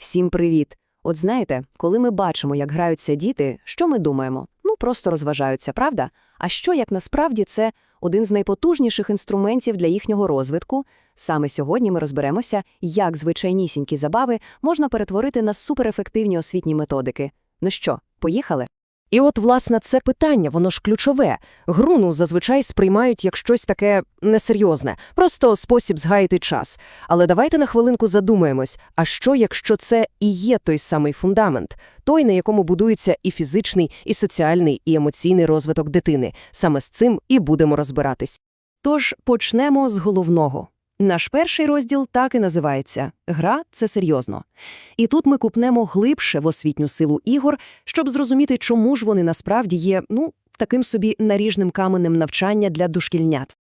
Всім привіт! От знаєте, коли ми бачимо, як граються діти, що ми думаємо? Ну, просто розважаються, правда? А що, як насправді це один з найпотужніших інструментів для їхнього розвитку? Саме сьогодні ми розберемося, як звичайнісінькі забави можна перетворити на суперефективні освітні методики. Ну що, поїхали? І от, власне, це питання, воно ж ключове. Гру, ну, зазвичай сприймають як щось таке несерйозне, просто спосіб згаяти час. Але давайте на хвилинку задумаємось, а що, якщо це і є той самий фундамент, той, на якому будується і фізичний, і соціальний, і емоційний розвиток дитини. Саме з цим і будемо розбиратись. Тож почнемо з головного. Наш перший розділ так і називається «Гра – це серйозно». І тут ми купнемо глибше в освітню силу ігор, щоб зрозуміти, чому ж вони насправді є, ну, таким собі наріжним каменем навчання для дошкільнят.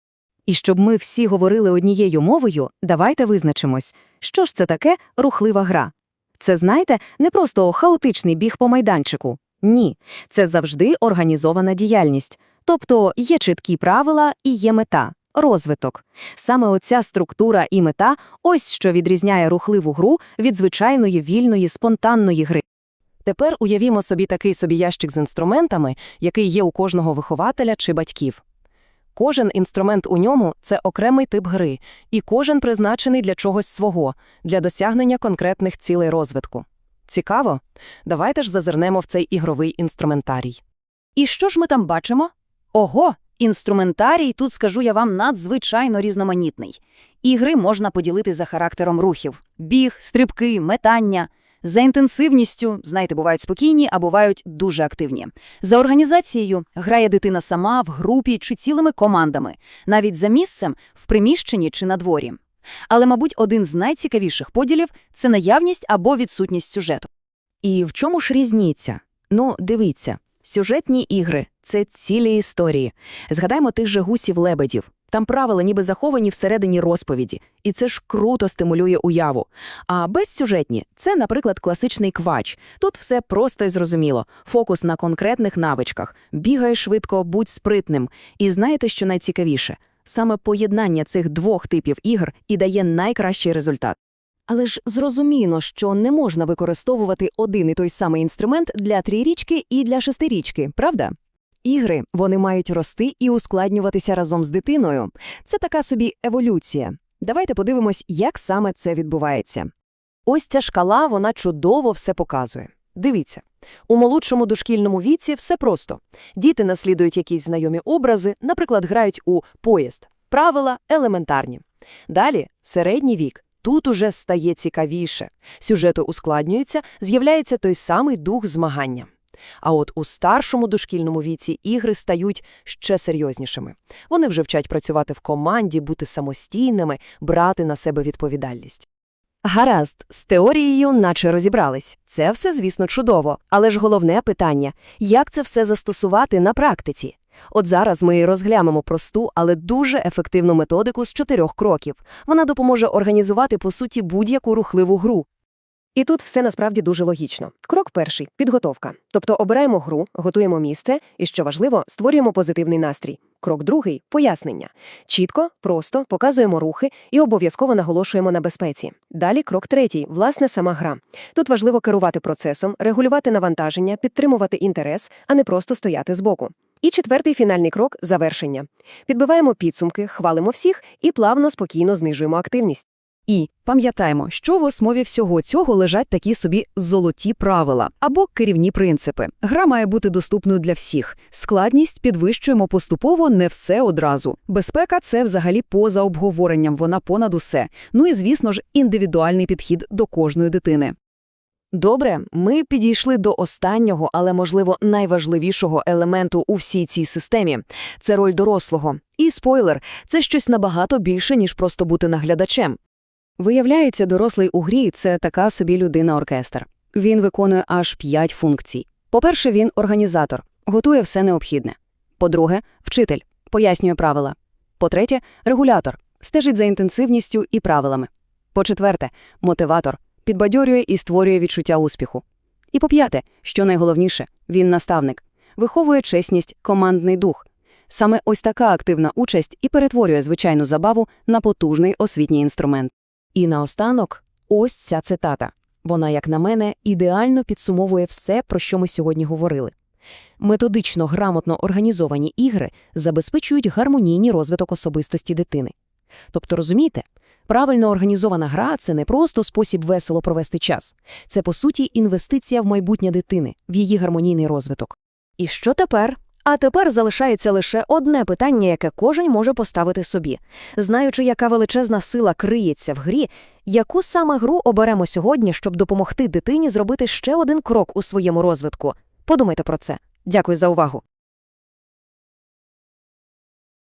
І щоб ми всі говорили однією мовою, давайте визначимось, що ж це таке рухлива гра. Це, знаєте, не просто хаотичний біг по майданчику. Ні, це завжди організована діяльність. Тобто є чіткі правила і є мета – розвиток. Саме оця структура і мета – ось що відрізняє рухливу гру від звичайної вільної спонтанної гри. Тепер уявімо собі такий собі ящик з інструментами, який є у кожного вихователя чи батьків. Кожен інструмент у ньому – це окремий тип гри, і кожен призначений для чогось свого, для досягнення конкретних цілей розвитку. Цікаво? Давайте ж зазирнемо в цей ігровий інструментарій. І що ж ми там бачимо? Ого, інструментарій, тут скажу я вам, надзвичайно різноманітний. Ігри можна поділити за характером рухів: біг, стрибки, метання. За інтенсивністю, знаєте, бувають спокійні, а бувають дуже активні. За організацією грає дитина сама, в групі чи цілими командами, навіть за місцем, в приміщенні чи на дворі. Але, мабуть, один з найцікавіших поділів – це наявність або відсутність сюжету. І в чому ж різниця? Ну, дивіться, сюжетні ігри – це цілі історії. Згадаймо тих же гусів-лебедів. Там правила ніби заховані всередині розповіді, і це ж круто стимулює уяву. А безсюжетні – це, наприклад, класичний квач. Тут все просто і зрозуміло. Фокус на конкретних навичках. Бігай швидко, будь спритним. І знаєте, що найцікавіше? Саме поєднання цих двох типів ігр і дає найкращий результат. Але ж зрозуміло, що не можна використовувати один і той самий інструмент для трирічки і для шестирічки, правда? Ігри вони мають рости і ускладнюватися разом з дитиною. Це така собі еволюція. Давайте подивимось, як саме це відбувається. Ось ця шкала, вона чудово все показує. Дивіться, у молодшому дошкільному віці все просто. Діти наслідують якісь знайомі образи, наприклад, грають у поїзд. Правила елементарні. Далі середній вік. Тут уже стає цікавіше. Сюжети ускладнюються, з'являється той самий дух змагання. А от у старшому дошкільному віці ігри стають ще серйознішими. Вони вже вчать працювати в команді, бути самостійними, брати на себе відповідальність. Гаразд, з теорією наче розібрались. Це все, звісно, чудово. Але ж головне питання – як це все застосувати на практиці? От зараз ми розглянемо просту, але дуже ефективну методику з чотирьох кроків. Вона допоможе організувати, по суті, будь-яку рухливу гру. І тут все насправді дуже логічно. Крок перший підготовка. Тобто обираємо гру, готуємо місце і, що важливо, створюємо позитивний настрій. Крок другий пояснення. Чітко, просто показуємо рухи і обов'язково наголошуємо на безпеці. Далі крок третій власне сама гра. Тут важливо керувати процесом, регулювати навантаження, підтримувати інтерес, а не просто стояти збоку. І четвертий фінальний крок завершення. Підбиваємо підсумки, хвалимо всіх і плавно, спокійно знижуємо активність. І пам'ятаємо, що в основі всього цього лежать такі собі золоті правила або керівні принципи. Гра має бути доступною для всіх. Складність підвищуємо поступово не все одразу. Безпека це взагалі поза обговоренням, вона понад усе. Ну і, звісно ж, індивідуальний підхід до кожної дитини. Добре, ми підійшли до останнього, але, можливо, найважливішого елементу у всій цій системі – це роль дорослого. І спойлер – це щось набагато більше, ніж просто бути наглядачем. Виявляється, дорослий у грі – це така собі людина-оркестр. Він виконує аж п'ять функцій. По-перше, він організатор, готує все необхідне. По-друге, вчитель, пояснює правила. По-третє, регулятор, стежить за інтенсивністю і правилами. По-четверте, мотиватор, підбадьорює і створює відчуття успіху. І по-п'яте, що найголовніше, він наставник, виховує чесність, командний дух. Саме ось така активна участь і перетворює звичайну забаву на потужний освітній інструмент. І наостанок ось ця цитата. Вона, як на мене, ідеально підсумовує все, про що ми сьогодні говорили. Методично грамотно організовані ігри забезпечують гармонійний розвиток особистості дитини. Тобто, розумієте, правильно організована гра – це не просто спосіб весело провести час. Це, по суті, інвестиція в майбутнє дитини, в її гармонійний розвиток. І що тепер? А тепер залишається лише одне питання, яке кожен може поставити собі. Знаючи, яка величезна сила криється в грі, яку саме гру оберемо сьогодні, щоб допомогти дитині зробити ще один крок у своєму розвитку? Подумайте про це. Дякую за увагу.